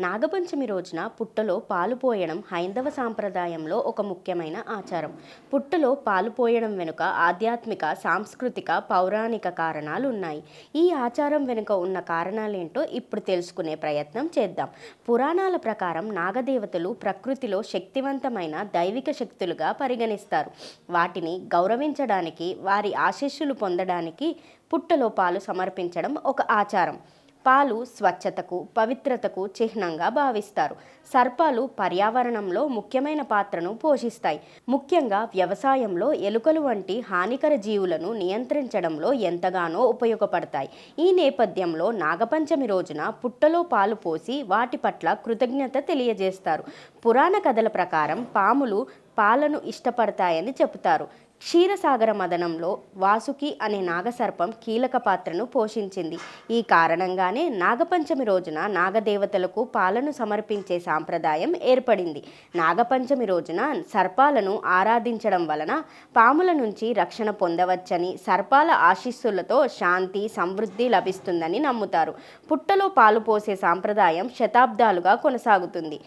నాగపంచమి రోజున పుట్టలో పాలు పోయడం హైందవ సాంప్రదాయంలో ఒక ముఖ్యమైన ఆచారం. పుట్టలో పాలు పోయడం వెనుక ఆధ్యాత్మిక సాంస్కృతిక పౌరాణిక కారణాలు ఉన్నాయి ఈ ఆచారం వెనుక ఉన్న కారణాలేంటో ఇప్పుడు తెలుసుకునే ప్రయత్నం చేద్దాం. పురాణాల ప్రకారం నాగదేవతలు ప్రకృతిలో శక్తివంతమైన దైవిక శక్తులుగా పరిగణిస్తారు. వాటిని గౌరవించడానికి వారి ఆశీస్సులు పొందడానికి పుట్టలో పాలు సమర్పించడం ఒక ఆచారం. పాలు స్వచ్ఛతకు పవిత్రతకు చిహ్నంగా భావిస్తారు. సర్పాలు పర్యావరణంలో ముఖ్యమైన పాత్రను పోషిస్తాయి. ముఖ్యంగా వ్యవసాయంలో ఎలుకలు వంటి హానికర జీవులను నియంత్రించడంలో ఎంతగానో ఉపయోగపడతాయి. ఈ నేపథ్యంలో నాగపంచమి రోజున పుట్టలో పాలు పోసి వాటి పట్ల కృతజ్ఞత తెలియజేస్తారు. పురాణ కథల ప్రకారం పాములు పాలను ఇష్టపడతాయని చెబుతారు. క్షీరసాగర మదనంలో వాసుకి అనే నాగసర్పం కీలక పాత్రను పోషించింది. ఈ కారణంగానే నాగపంచమి రోజున నాగదేవతలకు పాలను సమర్పించే సాంప్రదాయం ఏర్పడింది. నాగపంచమి రోజున సర్పాలను ఆరాధించడం వలన పాముల నుంచి రక్షణ పొందవచ్చని సర్పాల ఆశీస్సులతో శాంతి సమృద్ధి లభిస్తుందని నమ్ముతారు. పుట్టలో పాలు పోసే సాంప్రదాయం శతాబ్దాలుగా కొనసాగుతుంది.